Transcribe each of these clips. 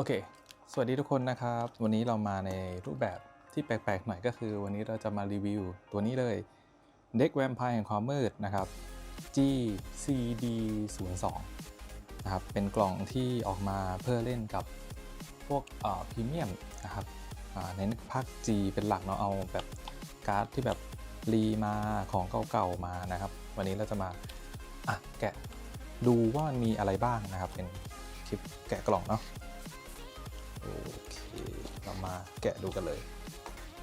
โอเค สวัสดีทุกคนนะครับ วันนี้เรามาในรูปแบบที่แปลกๆหน่อยก็คือวันนี้เราจะมารีวิวตัวนี้เลยเด็กแวมไพร์แห่งความมืดนะครับ GCD 0 2 นะครับ เป็นกล่องที่ออกมาเพื่อเล่นกับพวกพรีเมียมนะครับเน้นภาค G เป็นหลักเนาะเอาแบบการ์ดที่แบบรีมาของเก่าๆมานะครับ วันนี้เราจะมาอะแกะดูว่ามันมีอะไรบ้างนะครับ เป็นคลิปแกะกล่องเนาะ มาแกะดูกันเลย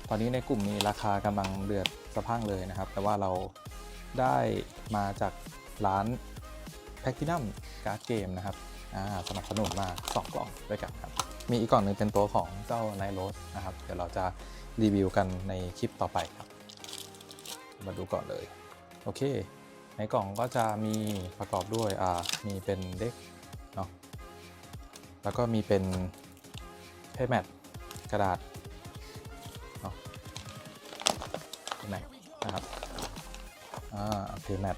ตอนนี้ในกลุ่มนี้ราคากำลังเดือดสะพั่งเลยนะครับ แต่ว่าเราได้มาจากร้าน Platinum Card Game นะครับสนับสนุนมา 2 กล่องด้วยกันครับ มีอีกกล่องหนึ่งเป็นตัวของเจ้า Night Rose นะครับ เดี๋ยวเราจะรีวิวกันในคลิปต่อไปครับ มาดูก่อนเลย โอเค ในกล่องก็จะมีประกอบด้วยอ่ามีเป็นเด็กเนาะแล้วก็มีเป็นเพย์แมท กระดาษไหนนะครับ อ่าเพย์แมท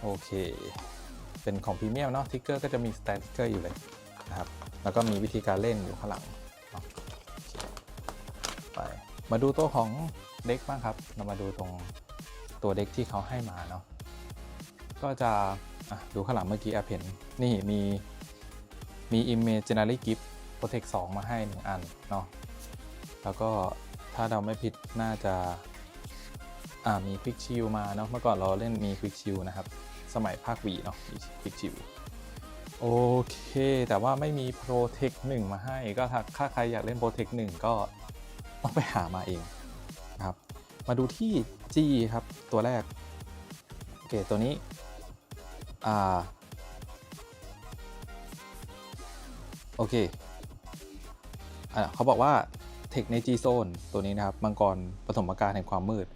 โอเค เป็นของพรีเมียมเนาะทิกเกอร์ก็จะมีสแตนทิกเกอร์อยู่เลยนะครับ แล้วก็มีวิธีการเล่นอยู่ข้างหลังไป มาดูตัวของเด็กบ้างครับ เรามาดูตรงตัวเด็กที่เขาให้มาเนาะ ก็จะะดูข้างหลังเมื่อกี้แอบเห็น นี่มีมี Imaginary Gift Protect 2 มาให้ 1 อันเนาะแล้วก็ถ้าเราไม่ผิดน่าจะอ่ามี Quick Shield มาเนาะเมื่อก่อนเราเล่นมี Quick Shield นะครับ สมัยภาควีเนาะมี Quick Shield โอเค แต่ว่าไม่มี Protect 1 มาให้ ก็ถ้าใครอยากเล่น Protect 1 ก็ต้องไปหามาเองนะครับ มาดูที่ G ครับ ตัวแรก โอเค ตัวนี้อ่าโอเค เขาบอกว่าเทคใน G Zone ตัวนี้นะครับ มังกรปฐมกาลแห่งความมืด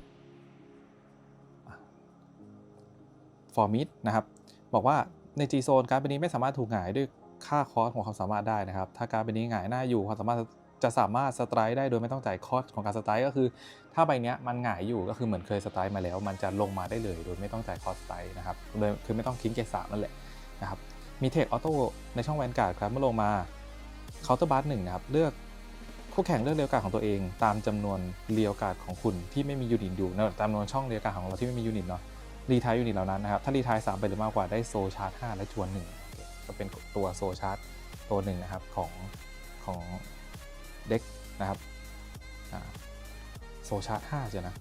ฟอร์มิดนะครับ บอกว่าใน G Zone การ์ดใบนี้ไม่สามารถถูกหงายด้วยค่าคอสของความสามารถได้นะครับ ถ้าการ์ดใบนี้หงายหน้าอยู่ความสามารถจะสามารถสไตร์ได้โดยไม่ต้องจ่ายคอสของการสไตร์ก็คือ ถ้าใบเนี้ยมันหงายอยู่ก็คือเหมือนเคยสไตร์มาแล้ว มันจะลงมาได้เลยโดยไม่ต้องจ่ายคอสสไตร์นะครับโดยคือไม่ต้องทิ้งเกสามนั่นแหละนะครับมีเทคออโต้ในช่องแวนการ์ดครับเมื่อลงมาเคาน์เตอร์บาร์หนึ่งนะครับเลือก คู่แข่งเลือกเรียวกาของตัวเอง ตามจำนวนเรียวกาของคุณที่ไม่มียูนิตอยู่นะจำนวนช่องเรียวกาของเราที่ไม่มียูนิตเนาะรีทายยูนิตเหล่านั้นนะครับ ถ้ารีทายสามไปหรือมากกว่าได้โซชาร์จ5และจวนหนึ่งก็เป็นตัวโซชาร์จตัวหนึ่งนะครับของของเด็กนะครับโซชาร์จ5เจ้นะ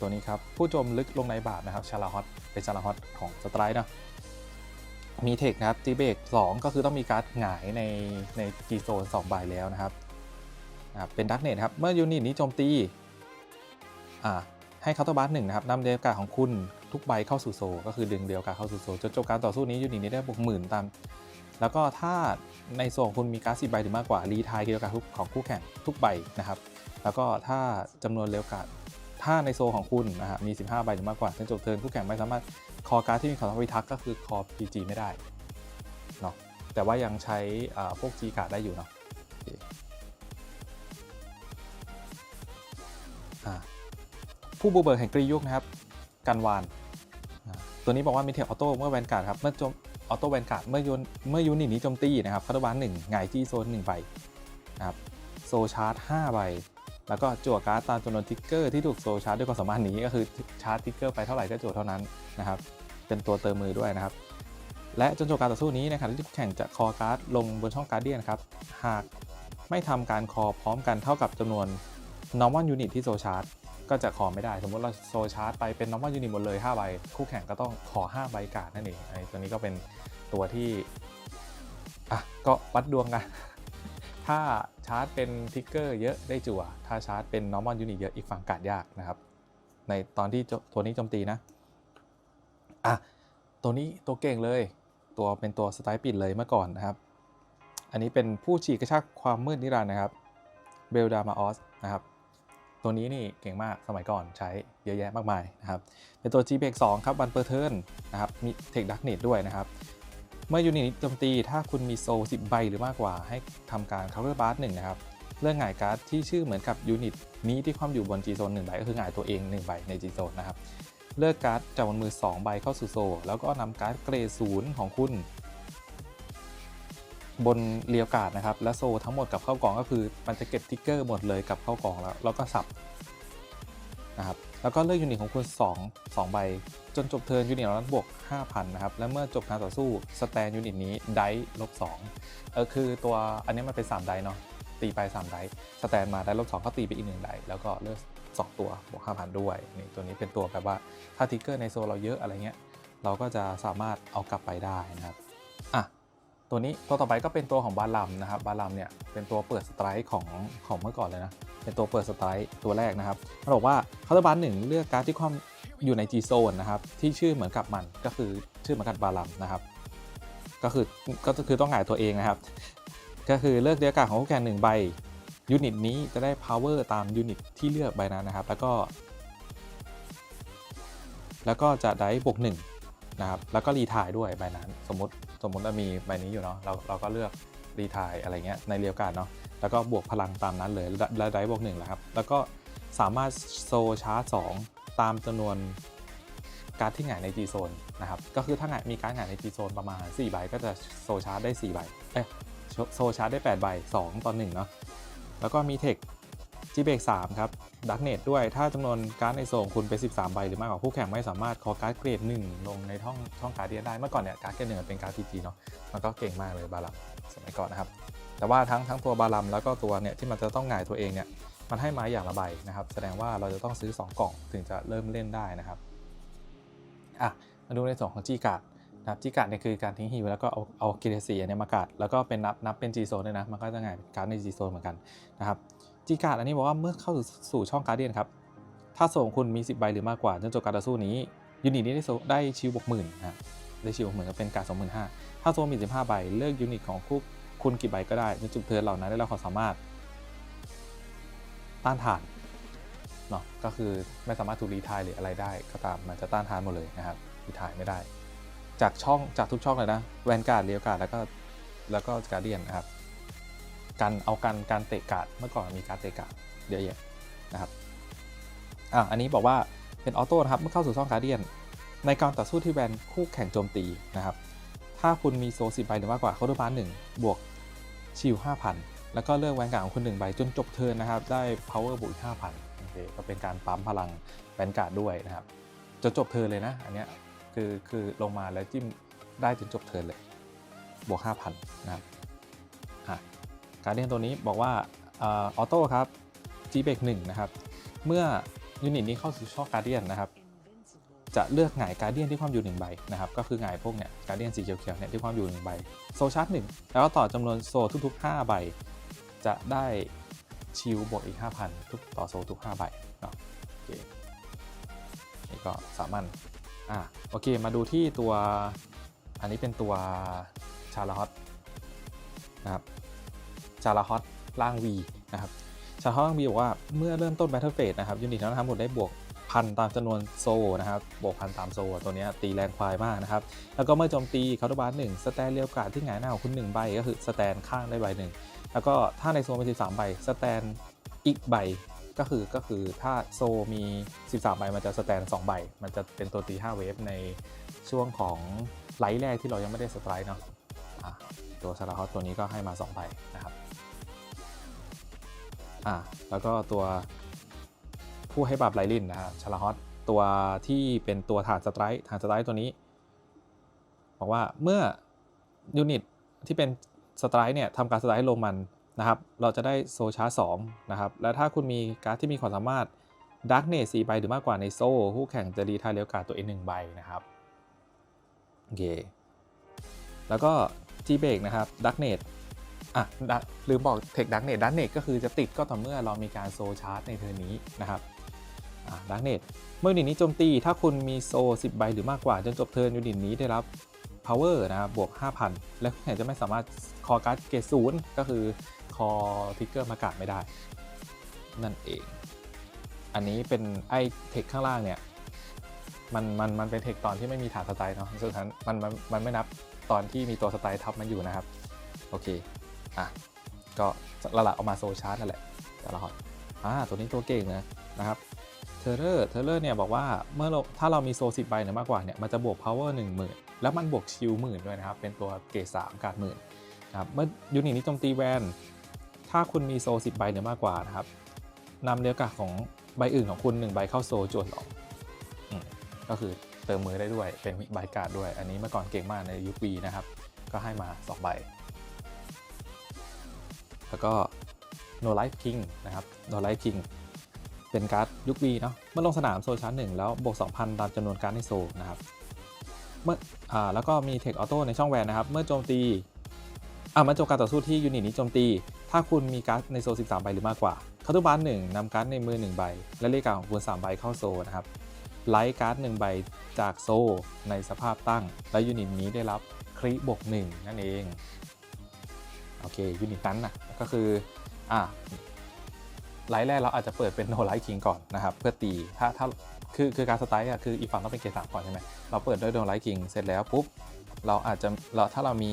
ตัวนี้ครับ ผู้โจมลึกลงในบาทนะครับชาลาฮอตเป็นชาลาฮอตของสไตร์เนาะ มีเทคนะครับจีเบก2ก็คือต้องมีการ์ดหงายในในจีโซน2ใบแล้วนะครับนะครับ เป็นดักเนตครับ เมื่อยูนิตนี้โจมตีอ่าให้เคาน์เตอร์บาร์หนึ่งนะครับนำเดียวกาของคุณทุกใบเข้าสู่โซ ก็คือดึงเดียวกาเข้าสู่โซจนจบการต่อสู้นี้ยูนิตนี้ได้บวกหมื่นตาม แล้วก็ถ้าในโซของคุณมีการ์ดสิบใบหรือมากกว่ารีทายเดียวกาของคู่แข่งทุกใบนะครับ แล้วก็ถ้าจำนวนเรียวกา ถ้าในโซของคุณนะฮะมี 15 ใบหรือมากกว่าจนจบเทิร์นคู่แข่งไม่สามารถคอการ์ดที่มีคำพิทักษ์ก็คือคอ PG ไม่ได้เนาะแต่ว่ายังใช้พวก G การ์ดได้อยู่เนาะผู้บูเบิร์แห่งกรียุกนะครับกันวาน ตัวนี้บอกว่ามีเทคออโต้เมื่อแวนการ์ดครับ เมื่อจมออโต้แวนการ์ดเมื่อยูนเมื่อยูนิตนี้โจมตีนะครับคาร์ดบานหนึ่งหงายที่โซนหนึ่งใบนะครับโซชาร์จห้าใบ แล้วก็จั่วการ์ดตามจำนวนทิกเกอร์ที่ถูกโซชาร์จด้วยความสามารถนี้ก็คือชาร์จทิกเกอร์ไปเท่าไหร่ก็จั่วเท่านั้นนะครับ เป็นตัวเติมมือด้วยนะครับ และจนจบการต่อสู้นี้ในขณะที่แข่งจะคอการ์ดลงบนช่องการ์ดเดียนครับ หากไม่ทำการคอพร้อมกันเท่ากับจำนวน normal unit ที่โซชาร์จก็จะคอไม่ได้ สมมติเราโซชาร์จไปเป็น normal unit หมดเลย5ใบคู่แข่งก็ต้องขอ 5 ใบการ์ดนั่นเองไอ้ตัวนี้ก็เป็นตัวที่อะก็วัดดวงกัน ถ้าชาร์จเป็นทิกเกอร์เยอะได้จั่ว ถ้าชาร์จเป็น normal unit เยอะอีกฝั่งกาดยากนะครับ ในตอนที่ตัวนี้โจมตีนะ อะ ตัวนี้ตัวเก่งเลย ตัวเป็นตัวสไตล์ปิดเลยเมื่อก่อนนะครับ อันนี้เป็นผู้ฉีกกระชากความมืดนิรันดร์นะครับ เบลดามาออสนะครับ ตัวนี้นี่เก่งมากสมัยก่อนใช้เยอะแยะมากมายนะครับ เป็นตัว g p 2ครับวันเปอร์เทิร์นนะครับ มีเทคดักเนตด้วยนะครับ เมื่อยูนิตโจมตีถ้าคุณมีโซ10 ใบหรือมากกว่าให้ทำการ counter bar หนึ่งนะครับเรื่องหงายการ์ดที่ชื่อเหมือนกับยูนิตนี้ที่ความอยู่บน G zone 1ใบก็คือหงายตัวเอง 1 ใบใน G zone นะครับ เลือกการ์ดจากบนมือ 2 ใบเข้าสู่โซแล้วก็นำการ์ดเกรดศูนย์ของคุณ บนเรียวการ์ดนะครับ และโซทั้งหมดกับเข้ากล่องก็คือมันจะเก็บทิกเกอร์หมดเลยกับเข้ากล่องแล้วแล้วก็สับนะครับแล้วก็เลือกยูนิตของคุณ 2 2 ใบ จนจบเทิร์นยูนิตเหล่านั้นบวก 5,000 นะครับ และเมื่อจบการต่อสู้สแตนยูนิตนี้ได้ลบ2เออคือตัวอันนี้มันเป็น 3 ไดเนาะตีไป 3 ไดสแตนมาได้ลบ2ก็ตีไปอีก 1 ไดแล้วก็เลือก2ตัวบวก 5,000 ด้วยนี่ตัวนี้เป็นตัวแบบว่าถ้าทิกเกอร์ในโซเราเยอะอะไรเงี้ยเราก็จะสามารถเอากลับไปได้นะครับอะ ตัวนี้ตัวต่อไปก็เป็นตัวของบาลัมนะครับบาลัมเนี่ยเป็นตัวเปิดสไตร์ของของเมื่อก่อนเลยนะเป็นตัวเปิดสไตร์ตัวแรกนะครับเขาบอกว่าเคาน์เตอร์บาร์หนึ่งเลือกการ์ดที่ความอยู่ใน G Zone นะครับที่ชื่อเหมือนกับมันก็คือชื่อเหมือนกับบาลัมนะครับก็คือก็คือต้องหงายตัวเองนะครับ ก็คือเลือกเดียกันของคู่แข่งหนึ่งใบยูนิตนี้จะได้ power ตามยูนิตที่เลือกใบนั้นนะครับ แล้วก็ แล้วก็จะได้บวกหนึ่งนะครับแล้วก็รีทายด้วยใบนั้นสมมติ สมมติว่ามีใบนี้อยู่เนาะเราเราก็เลือกรีทายอะไรเงี้ยในเรียวการเนาะแล้วก็บวกพลังตามนั้นเลยและได้บวกหนึ่งแหละครับ แล้วก็สามารถโซชาร์จสองตามจำนวนการ์ดที่หงายใน G Zone นะครับ ก็คือถ้าหงายมีการดหงายใน G Zone ประมาณ 4 ใบก็จะโซชาร์จได้ 4 ใบ เอ้โซชาร์จได้ 8 ใบ 2ต่อ1เนาะ แล้วก็มีเทค จีเบก3ครับดักเนตด้วยถ้าจำนวนการ์ดในโซนคุณเป็น 13 ใบหรือมากกว่าคู่แข่งไม่สามารถขอการ์ดเกรด 1 ลงในช่องช่องการ์ดเดียได้เมื่อก่อนเนี่ยการ์ดเกรดหนึ่งเป็นการ์ดทีจีเนาะมันก็เก่งมากเลยบาลัมสมัยก่อนนะครับ แต่ว่าทั้งทั้งตัวบาลัมแล้วก็ตัวเนี่ยที่มันจะต้องหงายตัวเองเนี่ยมันให้มาอย่างละใบนะครับ แสดงว่าเราจะต้องซื้อ 2 กล่องถึงจะเริ่มเล่นได้นะครับอะมาดูในส่วนของจีการ์ดนะครับจีการ์ดเนี่ยคือการทิ้งฮิวแล้วก็เอาเอาเกรดสีอันเนี้ยมาการ์ดแล้วก็เป็นนับนับเป็น G โซนด้วยนะมันก็จะหงายการ์ดใน G โซนเหมือนกันนะครับ จีการ์ดอันนี้บอกว่าเมื่อเข้าสู่ช่องการเดียนครับ ถ้าโซนคุณมี 10 ใบหรือมากกว่าจนจบการต่อสู้นี้ ยูนิตนี้ได้ได้ชิวบวกหมื่นนะได้ชิวบวกหมื่นก็เป็นการสองหมื่นห้าถ้าโซมี15ใบเลือกยูนิตของคู่คุณกี่ใบก็ได้จนจบเทิร์นเหล่านั้นได้รับความสามารถ ต้านทานเนาะก็คือไม่สามารถถูกรีทายหรืออะไรได้ก็ตามมันจะต้านทานหมดเลยนะครับรีทายไม่ได้ จากช่องจากทุกช่องเลยนะแวนการ์ดเลียวการ์ดแล้วก็แล้วก็การเดียนนะครับ การเอาการการเตะกาดเมื่อก่อนมีการเตะกาดเยอะแยะนะครับอะอันนี้บอกว่าเป็นออโต้นะครับเมื่อเข้าสู่ช่องการเดียน ในการต่อสู้ที่แวนคู่แข่งโจมตีนะครับ ถ้าคุณมีโซสิบใบหรือมากกว่าเขาด้วยบาร์หนึ่งบวกชิล5,000แล้วก็เลือกแวนการ์ดของคุณหนึ่งใบจนจบเทิร์นนะครับ ได้ power บวกอีก5,000โอเคก็เป็นการปั๊มพลังแวนการ์ดด้วยนะครับจนจบเทิร์นเลยนะ อันเนี้ยคือคือลงมาแล้วจิ้มได้จนจบเทิร์นเลยบวก5,000นะครับ การเดียนตัวนี้บอกว่าออโต้ครับ G เบก1นะครับ เมื่อยูนิตนี้เข้าสู่ช่องการเดียนนะครับ จะเลือกหงายการเดียนที่ความอยู่1ใบนะครับ ก็คือหงายพวกเนี่ยการเดียนสีเขียวๆเนี่ยที่ความอยู่1ใบโซชาร์จ1แล้วก็ต่อจำนวนโซทุกๆ 5 ใบ จะได้ชิลบวกอีก 5,000 ทุกต่อโซทุก 5 ใบเนาะโอเคนี่ก็สามัญอะโอเคมาดูที่ตัวอันนี้เป็นตัวชาลาฮอตนะครับ ชาลาฮอตล่าง V นะครับชาลาฮอตล่าง V บอกว่าเมื่อเริ่มต้น Battle Phase นะครับยูนิตนั้นทั้งหมดได้บวกพันตามจำนวนโซนะครับ บวกพันตามโซตัวนี้ตีแรงควายมากนะครับ แล้วก็เมื่อโจมตีเคาน์เตอร์บาร์หนึ่งสแตนเรียวการ์ดที่หงายหน้าของคุณ1ใบก็คือสแตนข้างได้ใบหนึ่งแล้วก็ถ้าในโซนมี 13 ใบสแตนอีกใบก็คือก็คือถ้าโซมี 13 ใบมันจะสแตน2ใบ มันจะเป็นตัวตี5เวฟในช่วงของไลท์แรกที่เรายังไม่ได้สไตร์เนาะะตัวชาลาฮอตตัวนี้ก็ให้มา2ใบนะครับ อะแล้วก็ตัวผู้ให้บับไลลินนะครับชาลาฮอตตัวที่เป็นตัวฐานสไตร์ฐานสไตร์ตัวนี้ บอกว่าเมื่อยูนิตที่เป็นสไตร์เนี่ยทำการสไตร์ลงมันนะครับ เราจะได้โซชาร์สองนะครับ แล้วถ้าคุณมีการ์ดที่มีความสามารถดักเนสสี่ใบหรือมากกว่าในโซ่คู่แข่งจะรีทายเรียวการตัวเองหนึ่งใบนะครับโอเคแล้วก็จีเบกนะครับดักเนต อะดักลืมบอกเทคดักเน็ตดักเน็ตก็คือจะติดก็ต่อเมื่อเรามีการโซชาร์จในเทอร์นี้นะครับอะดักเน็ตเมื่อยูนิตนี้โจมตีถ้าคุณมีโซ 10 ใบหรือมากกว่า จนจบเทิร์นยูนิตนี้ได้รับ power นะครับบวก 5,000 และคู่แข่งจะไม่สามารถคอการ์ดเกรดศูนย์ก็คือคอทิกเกอร์มากาดไม่ได้ นั่นเอง อันนี้เป็นไอเทคข้างล่างเนี่ยมันมันมันเป็นเทคตอนที่ไม่มีฐานสไตล์เนาะซึ่งนั้นมันมันมันไม่นับตอนที่มีตัวสไตล์ทับมันอยู่นะครับ โอเค อะก็ละละเอามาโซชาร์จนั่นแหละแต่ละฮอตอ่าตัวนี้ตัวเก่งนะนะครับเทเลอร์เทเลอร์เนี่ยบอกว่าเมื่อเราถ้าเรามีโซสิบใบหรือมากกว่าเนี่ยมันจะบวก power 1 0,000 แล้วมันบวกชิลหมื่นด้วยนะครับ เป็นตัวเกรดสามการหมื่นนะครับเมื่อยูนิตนี้โจมตีแวนถ้าคุณมีโซ10ใบหรือมากกว่านะครับนำเรียกกาของใบอื่นของคุณ 1 ใบเข้าโซจวนสองอืมก็คือเติมมือได้ด้วยเป็นใบการ์ดด้วย อันนี้เมื่อก่อนเก่งมากในยุควีนะครับ ก็ให้มา 2 ใบ แล้วก็ No Life King นะครับ No Life King เป็นการ์ดยุควีเนาะเมื่อลงสนามโซชาร์จหนึ่งแล้วบวก 2,000 ตามจำนวนการ์ดในโซนะครับเมื่ออ่าแล้วก็มีเทคออโต้ในช่องแวนนะครับ เมื่อโจมตีอ่าเมื่อโจมการต่อสู้ที่ยูนิตนี้โจมตี ถ้าคุณมีการ์ดในโซ 13 ใบหรือมากกว่าคาตุบานหนึ่งนำการ์ดในมือ 1 ใบ และเลขการของคุณ 3 ใบเข้าโซนะครับไลท์การ์ด1ใบจากโซในสภาพตั้ง และยูนิตนี้ได้รับคริบวก1นั่นเอง โอเค ยูนิตนั้นนะ ก็คืออ่าไลท์แรกเราอาจจะเปิดเป็นโนไลท์คิงก่อนนะครับ เพื่อตีถ้าถ้าคือคือการสไตล์อะคืออีกฝั่งต้องเป็นเกรดสามก่อนใช่ไหมเราเปิดด้วยโนไลท์คิงเสร็จแล้วปุ๊บเราอาจจะเราถ้าเรามี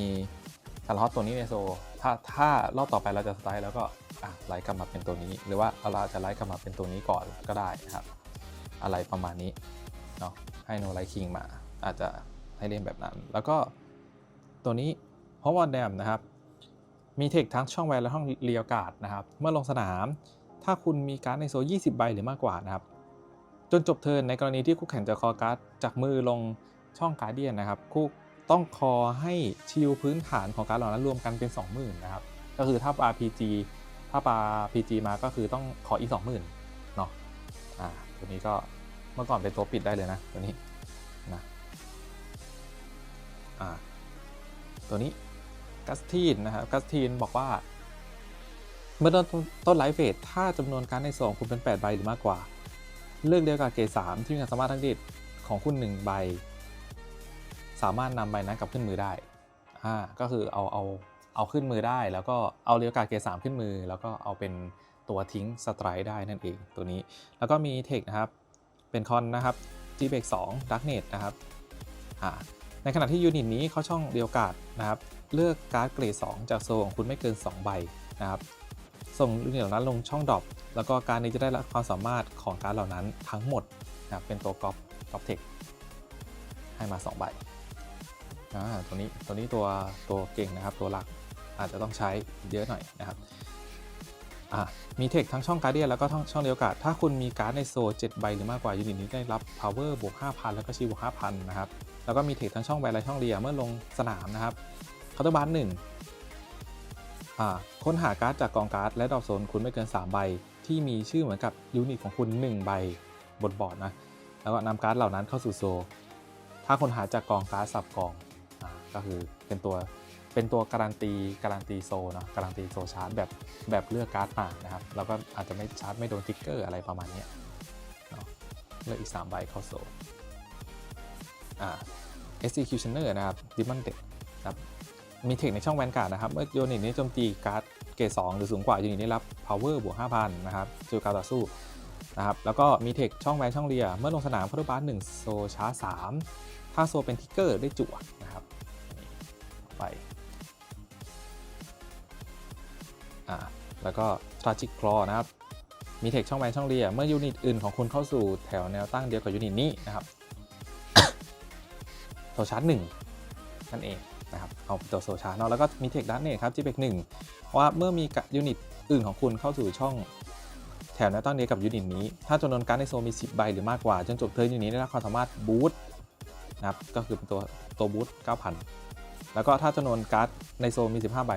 สารฮอตตัวนี้ในโซ ถ้าถ้ารอบต่อไปเราจะสไตล์แล้วก็อะไลท์กลับมาเป็นตัวนี้ หรือว่าเราอาจจะไลท์กลับมาเป็นตัวนี้ก่อนก็ได้นะครับ อะไรประมาณนี้เนาะให้โนไลท์คิงมาอาจจะให้เล่นแบบนั้น แล้วก็ตัวนี้เพราะว่าแดมนะครับ มีเทคทั้งช่องแวนและช่องเรียวกาดนะครับ เมื่อลงสนาม ถ้าคุณมีการ์ดในโซ20 ใบหรือมากกว่านะครับ จนจบเทิร์นในกรณีที่คู่แข่งจะคอการ์ดจากมือลงช่องการ์เดียนนะครับ คู่ต้องคอให้ชิลพื้นฐานของการดเหล่านั้นรวมกันเป็น 20,000นะครับ ก็คือถ้าปา PG ถ้าปา PG มาก็คือต้องขออีก 20,000เนาะ อ่า ตัวนี้ก็เมื่อก่อนเป็นตัวปิดได้เลยนะ ตัวนี้นะ อ่า ตัวนี้ กัสทีนนะครับกัสทีนบอกว่า เมื่อต้นต้นไลฟ์เฟสถ้าจำนวนการในซองคุณเป็น 8 ใบหรือมากกว่า เลือกเดียวกับเกรด3ที่มีความสามารถทั้งเด็ดของคุณ 1 ใบ สามารถนำใบนั้นกลับขึ้นมือได้อ่าก็คือเอาเอาเอาขึ้นมือได้ แล้วก็เอาเรียวกาเกรด3ขึ้นมือ แล้วก็เอาเป็นตัวทิ้งสไตร์ได้นั่นเองตัวนี้ แล้วก็มีเทคนะครับ เป็นคอนนะครับ g b e x 2 Darknet นะครับอ่า ในขณะที่ยูนิตนี้เขาช่องเรียวกาดนะครับ เลือกการ์ดเกรด 2 จากโซของคุณไม่เกิน 2 ใบนะครับ ส่งยูนิตเหล่านั้นลงช่องดรอปแล้วก็การนี้จะได้รับความสามารถของการดเหล่านั้นทั้งหมดนะครับเป็นตัวก๊อปก๊อปเทคให้มา 2 ใบอ่าตัวนี้ตัวนี้ตัวตัวเก่งนะครับ ตัวหลักอาจจะต้องใช้เยอะหน่อยนะครับอ่ามีเทคทั้งช่องการ์เดียนแล้วก็ช่องช่องเรียวกาดถ้าคุณมีการ์ดในโซ7ใบหรือมากกว่ายูนิตนี้ได้รับ power บวก 5,000 แล้วก็ชีบวก 5,000 นะครับ แล้วก็มีเทคทั้งช่องแวนและช่องเรียเมื่อลงสนามนะครับเคาน์เตอร์บาร์หนึ่งค้นหาการ์ดจากกองการ์ดและดอกโซนคุณไม่เกิน 3 ใบ ที่มีชื่อเหมือนกับยูนิตของคุณ 1 ใบบนบอร์ดนะแล้วก็นำการ์ดเหล่านั้นเข้าสู่โซ ถ้าคนหาจากกองการ์ดสับกองอก็คือเป็นตัวเป็นตัวการันตีการันตีโซเนาะการันตีโซชาร์จแบบแบบเลือกการ์ดมานะครับแล้วก็อาจจะไม่ชาร์จไม่โดนทิกเกอร์อะไรประมาณนี้เลือกอีก 3 ใบเข้าโซ executioner นะครับ demon deck นะครับมีเทคในช่องแวนการ์ดนะครับ เมื่อยูนิตนี้โจมตีการ์ดเกรด2หรือสูงกว่ายูนิตได้รับ power บวก5,000 นะครับจูการต่อสู้นะครับแล้วก็มีเทคช่องแวนช่องเรีย เมื่อลงสนามคาร์บาร์หนึ่งโซชาร์จ3ถ้าโซเป็นทิกเกอร์ได้จั่วนะครับไปอ่าแล้วก็ tragic claw นะครับมีเทคช่องแวนช่องเรีย เมื่อยูนิตอื่นของคุณเข้าสู่แถวแนวตั้งเดียวกับยูนิตนี้นะครับ โซชาร์จหนึ่งนั่นเองนะครับเอาตัวโซชาร์จเนาะแล้วก็มีเทคดันเนตครับจีเบกหนึ่งว่าเมื่อมียูนิตอื่นของคุณเข้าสู่ช่องแถวแนตั้งเดียกับยูนิตนี้ ถ้าจำนวนการดในโซมี 10 ใบหรือมากกว่า จนจบเทิร์นยูนิตได้รับความสามารถบูสต์นะครับก็คือเป็นตัวตัวบูสต์9,000 แล้วก็ถ้าจำนวนการ์ดในโซมี 15 ใบ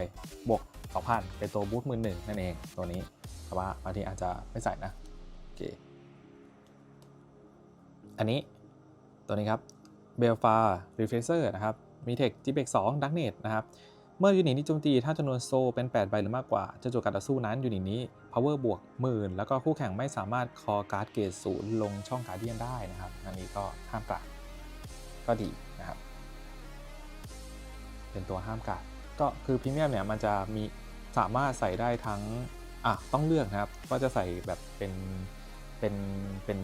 บวก 2,000 เป็นตัวบูสต์มือหนึ่งนั่นเองตัวนี้แต่ว่าบางทีอาจจะไม่ใส่นะโอเคอันนี้ตัวนี้ครับ เบลฟารีเฟเซอร์นะครับมีเทคจีเบก2ดักเนตนะครับเมื่อยูนิตนี้โจมตีถ้าจำนวนโซเป็น 8 ใบหรือมากกว่า จะจบการต่อสู้นั้นยูนิตนี้ power บวกหมื่นแล้วก็คู่แข่งไม่สามารถคอการ์ดเกรดศูนย์ลงช่องการเดียนได้นะครับ อันนี้ก็ห้ามกาดก็ดีนะครับ เป็นตัวห้ามกาดก็คือพรีเมียมเนี่ยมันจะมีสามารถใส่ได้ทั้งอะต้องเลือกนะครับว่าจะใส่แบบเป็นเป็นเป็น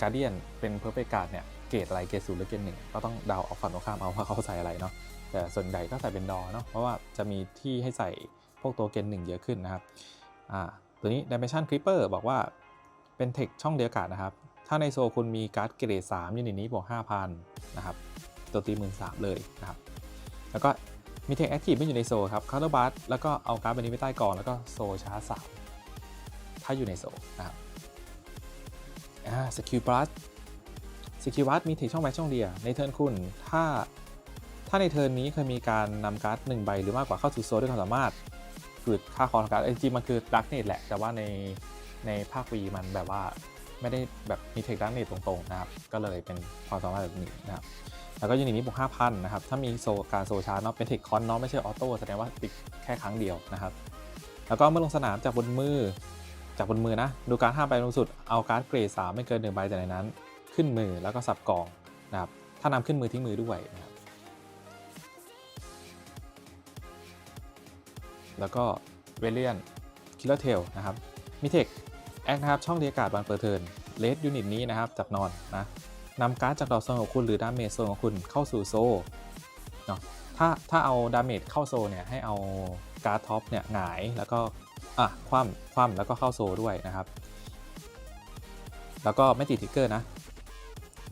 การเดียนเป็นเพอร์เฟกการ์ดเนี่ย เกรดอะไรเกรดศูนย์หรือเกรดหนึ่งก็ต้องเดาเอาฝั่งตรงข้ามเอาว่าเขาใส่อะไรเนาะแต่ส่วนใหญ่ก็ใส่เป็นดอเนาะเพราะว่าจะมีที่ให้ใส่พวกตัวเกรดหนึ่งเยอะขึ้นนะครับอ่าตัวนี้ Dimension Creeper บอกว่าเป็นเทคช่องเดียวกันนะครับ ถ้าในโซคุณมีการ์ดเกรด3ยูนิตนี้บวก5,000นะครับตัวตีหมื่นสามเลยนะครับแล้วก็มีเทคแอคทีฟไม่อยู่ในโซครับคาร์ดบัสแล้วก็เอาการ์ดใบนี้ไว้ใต้กองแล้วก็โซชาร์จสามถ้าอยู่ในโซนะครับอ่าสกิลบัส สิกิลบัสมีเทคช่องแบช่องเดีย ในเทิร์นคุณ ถ้า ถ้าในเทิร์นนี้เคยมีการนำการ์ดหนึ่งใบหรือมากกว่าเข้าสู่โซด้วยความสามารถฝืดค่าคอขอการ์ดจริงมันคือดักเนตแหละ แต่ว่าในในภาควีมันแบบว่าไม่ได้แบบมีเทคดักเนตตรงๆนะครับ ก็เลยเป็นความสามารถแบบนี้นะครับ แล้วก็ยูนิตนี้บวก5,000 นะครับ ถ้ามีโซการโซชาร์เนาะเป็นเทคคอนเนาะไม่ใช่ออโต้แสดงว่าติดแค่ครั้งเดียวนะครับ แล้วก็เมื่อลงสนามจากบนมือจากบนมือนะ ดูการด5ใบลงสุดเอาการ์ดเกรด3ไม่เกิน1ใบจากในนั้น ขึ้นมือแล้วก็สับกองนะครับถ้านำขึ้นมือทิ้งมือด้วยนะครับแล้วก็เวเลียนคิลเลอร์เทลนะครับมีเทคแอคนะครับช่องเรียกการบานเปิดเทินเลสยูนิตนี้นะครับจากนอนนะนำการ์ดจากดอกโซนของคุณหรือดาเมจโซนของคุณเข้าสู่โซเนาะถ้าถ้าเอาดาเมจเข้าโซเนี่ยให้เอาการ์ดท็อปเนี่ยหงายแล้วก็อะคว่ำคว่ำแล้วก็เข้าโซด้วยนะครับ แล้วก็ไม่ติดทิกเกอร์นะ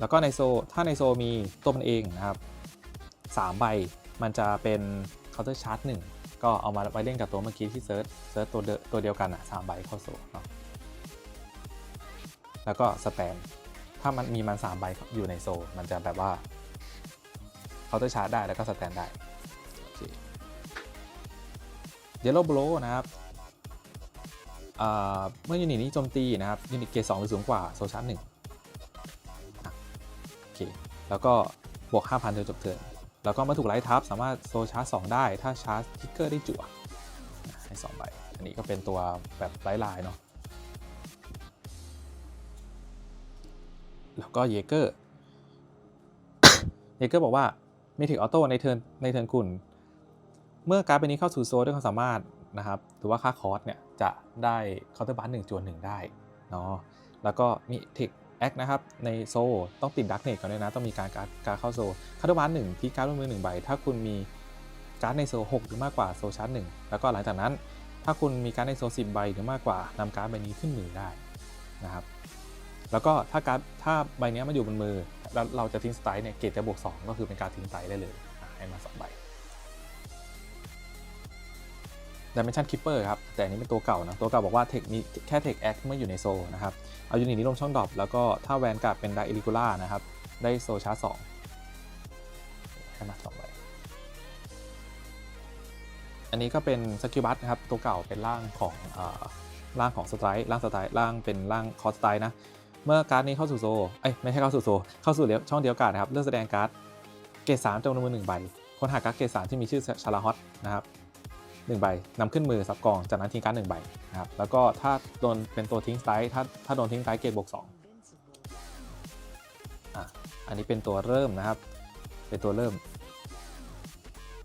แล้วก็ในโซถ้าในโซมีตัวมันเองนะครับ3ใบมันจะเป็นเคาน์เตอร์ชาร์จหนึ่งก็เอามาไว้เล่นกับตัวเมื่อกี้ที่เซิร์ชเซิร์ชตัวเดตัวเดียวกันอะสามใบเข้าโซเนาะแล้วก็สแตนถ้ามันมีมัน3ใบอยู่ในโซมันจะแบบว่าเคาน์เตอร์ชาร์จได้แล้วก็สแตนได้เยลโล่บลนะครับอ่าเมื่อยูนิตนี้โจมตีนะครับยูนิตเกรดสองหรือสูงกว่าโซชาร์จหนึ่ง แล้วก็บวก 5,000เดือนจบเทิร์นแล้วก็มื่อถูกไลท์ทับสามารถโซชาร์จ2ได้ ถ้าชาร์จทิกเกอร์ได้จั่วให้2ใบอันนี้ก็เป็นตัวแบบไร้ลายเนาะแล้วก็เยเกอร์เยเกอร์บอกว่ามีถึงออโต้ในเทิร์นในเทิร์นคุณ เมื่อการ์ดใบนี้เข้าสู่โซลด้วยความสามารถนะครับหรือว่าค่าคอร์สเนี่ยจะได้เคาน์เตอร์บัสหนึ่งจวนหนึ่งได้เนาะแล้วก็มีเทค แอคนะครับในโซลต้องติดดักเนตก่อนด้วยนะ ต้องมีการการการเข้าโซลคาร์ดบัสหนึ่งที่การ์ดบนมือหนึ่งใบ ถ้าคุณมีการ์ดในโซลหกหรือมากกว่าโซลชาร์จหนึ่งแล้วก็หลังจากนั้น ถ้าคุณมีการ์ดในโซลสิบใบหรือมากกว่านำการ์ดใบนี้ขึ้นมือได้นะครับแล้วก็ถ้าการ์ดถ้าใบนี้มาอยู่บนมือเราจะทิ้งสไตล์เนี่ยเกรดจะบวก2ก็คือเป็นการทิ้งสไตล์ได้เลยให้มา2ใบ Dimension Keeper ครับ แต่อันนี้เป็นตัวเก่านะ ตัวเก่าบอกว่าเทคมีแค่เทคแอคเมื่ออยู่ในโซลนะครับ เอายูนิตนี้ลงช่องดรอปแล้วก็ถ้าแวนการ์ดเป็นไดเอลิกูล่านะครับ ได้โซลชาร์จ2ให้มา2ใบอันนี้ก็เป็นสกิลบัตนะครับ ตัวเก่าเป็นร่างของอร่างของสไตร์ร่างสไตร์ร่างเป็นร่างคอสไตร์นะ เมื่อการ์ดนี้เข้าสู่โซเอ้ยไม่ใช่เข้าสู่โซ เข้าสู่เลี้ยวช่องเดียวกันนะครับ เลือกแสดงการ์ดเกรดสามจำนวนหนึ่งใบ คนหาการ์ดเกรดสามที่มีชื่อชาลาฮอตนะครับ หนึ่งใบนำขึ้นมือซับกองจากนั้นทิ้งการ์ดหนึ่งใบนะครับแล้วก็ถ้าโดนเป็นตัวทิ้งสไตร์ถ้าถ้าโดนทิ้งสไตร์เกรดบวกสองอะอันนี้เป็นตัวเริ่มนะครับ เป็นตัวเริ่ม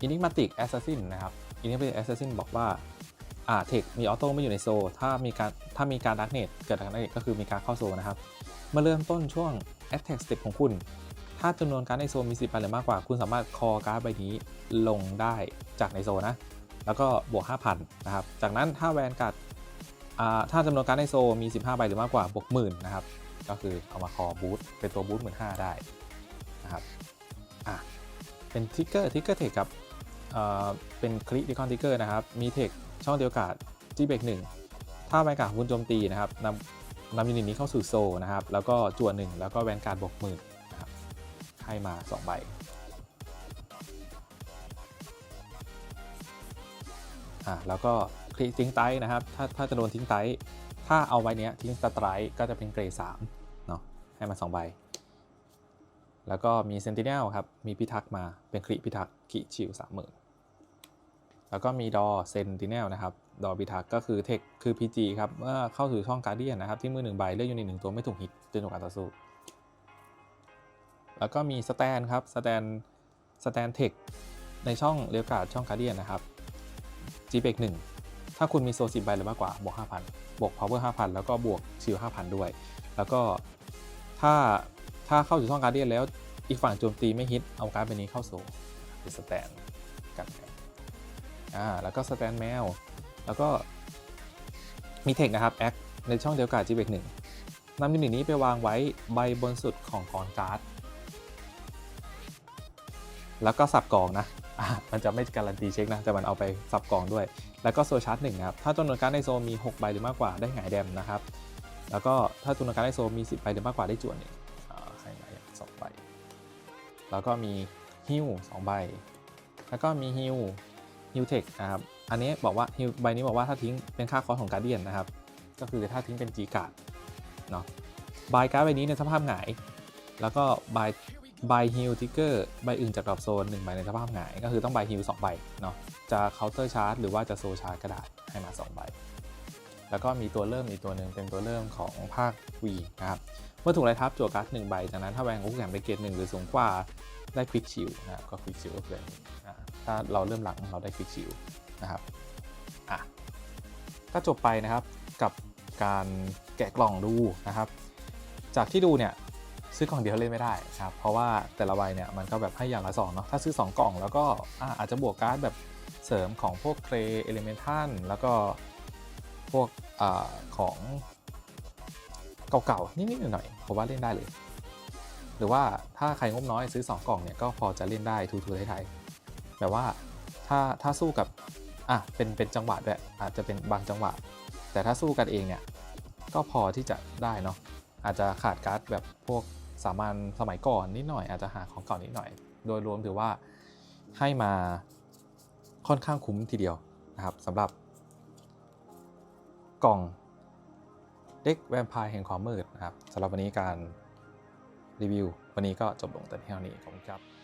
Enigmatic Assassin นะครับ Enigmatic Assassin บอกว่าอ่าเทคมีออโต้ไม่อยู่ในโซ ถ้ามีการถ้ามีการดักเนตเกิดดักเนตก็คือมีการเข้าโซนะครับเมื่อเริ่มต้นช่วง Attack Step ของคุณ ถ้าจำนวนการในโซมี 10ใบหรือมากกว่า คุณสามารถคอการ์ดใบนี้ลงได้จากในโซนะ แล้วก็บวก 5,000 นะครับ จากนั้นถ้าแวนการ์ดถ้าจำนวนการดในโซมี 15 ใบหรือมากกว่าบวกหมื่นนะครับ ก็คือเอามาคอบูทเป็นตัวบูทหมื่นห้าได้นะครับอะเป็นทิกเกอร์ทิกเกอร์เทคกับเอ่อเป็นคลิดิคอนทิกเกอร์นะครับ มีเทคช่องเดียวกับจีเบกหนึ่งถ้าแวนการ์ดคุณโจมตีนะครับนำนำยูนิตนี้เข้าสู่โซนะครับ แล้วก็จั่วหนึ่งแล้วก็แวนการ์ดบวกหมื่นนะครับให้มา 2 ใบ อ่าแล้วก็คลิทิ้งไตร์นะครับ ถ้าถ้าจะโดนทิ้งไตร์ถ้าเอาใบเนี้ยทิ้งสไตร์ก็จะเป็นเกรดสามเนาะให้มา2ใบ แล้วก็มีเซนติเนลครับ มีพิทักษ์มาเป็นคลิพิทักษ์ขีชิวสามหมื่นแล้วก็มีดอเซนติเนลนะครับ ดอพิทักษ์ก็คือเทคคือ PG ครับเมื่อเข้าสู่ช่องการเดียนนะครับ ที่มือหนึ่งใบเลือกยูนิตหนึ่งตัวไม่ถูกฮิตจนจบการต่อสู้ แล้วก็มีสแตนครับสแตนสแตนเทคในช่องเรียวการ์ดช่องการเดียนนะครับ g p e x 1ถ้าคุณมีโซสิบใบหรือมากกว่าบวก 5,000 บวก power 5,000 แล้วก็บวกชิล5,000 ด้วย แล้วก็ถ้าถ้าเข้าสู่ช่องการเดียนแล้วอีกฝั่งโจมตีไม่ฮิต เอาการ์ดใบนี้เข้าโซเป็นสแตนกันอ่าแล้วก็สแตนแมว แล้วก็มีเทคนะครับแอคในช่องเดียวกับ g p e x 1นำยูนิตนี้ไปวางไว้ใบบนสุดของกองการ์ด แล้วก็สับกองนะ มันจะไม่การันตีเช็คนะ แต่มันเอาไปซับกล่องด้วย แล้วก็โซชาร์จหนึ่งครับ ถ้าจำนวนการ์ดในโซมี 6 ใบหรือมากกว่าได้หงายแดมนะครับ แล้วก็ถ้าจำนวนการ์ดในโซมี 10 ใบหรือมากกว่าได้จวนหนึ่งอ่ห้มายสองใบ แล้วก็มีฮิวสองใบ แล้วก็มีฮิวฮิวเทคนะครับ อันนี้บอกว่าฮิวใบนี้บอกว่าถ้าทิ้งเป็นค่าคอสของการเดียนนะครับ ก็คือถ้าทิ้งเป็น G การ์ดเนาะบายการ์ดใบนี้ในสภาพหงาย แล้วก็บาย บฮิลทิกเกอร์ใบอื่นจากดรอปโซนหนึ่งใบในสภาพหงาย ก็คือต้องบฮิลสองใบเนาะจะเคาน์เตอร์ชาร์จหรือว่าจะโซชาร์จก็ได้ให้มา 2 ใบ แล้วก็มีตัวเริ่มอีกตัวหนึ่งเป็นตัวเริ่มของภาค V นะครับเมื่อถูกไล่ทับจั่วการ์ดหนึ่งใบ จากนั้นถ้าแวงคู่แข่งไปเกรดหนึ่งหรือสูงกว่าได้ควิกชิลนะครับก็ควิกชิลก็คืออันถ้าเราเริ่มหลังเราได้ควิกชิลนะครับอะก็จบไปนะครับกับการแกะกล่องดูนะครับ จากที่ดูเนี่ย ซื้อกล่องเดียวเล่นไม่ได้ครับ เพราะว่าแต่ละใบเนี่ยมันก็แบบให้อย่างละสองเนาะ ถ้าซื้อ 2 กล่องแล้วก็อาจจะบวกการ์ดแบบเสริมของพวกเครเอลิเมนทัลแล้วก็พวกอของเก่าๆนิดๆหน่อยๆผมว่าเล่นได้เลย หรือว่าถ้าใครงบน้อยซื้อ 2 กล่องเนี่ยก็พอจะเล่นได้ทูๆไทยๆแบบว่าถ้าถ้าสู้กับอะเป็นเป็นจังหวะด้วยอาจจะเป็นบางจังหวะ แต่ถ้าสู้กันเองเนี่ยก็พอที่จะได้เนาะ อาจจะขาดการ์ดแบบพวกสามัญสมัยก่อนนิดหน่อยอาจจะหาของเก่านิดหน่อย โดยรวมถือว่าให้มาค่อนข้างคุ้มทีเดียวนะครับสำหรับ กล่องเด็กแวมไพร์แห่งความมืดนะครับสำหรับวันนี้การรีวิว วันนี้ก็จบลงแต่เพียงเท่านี้ขอบคุณครับ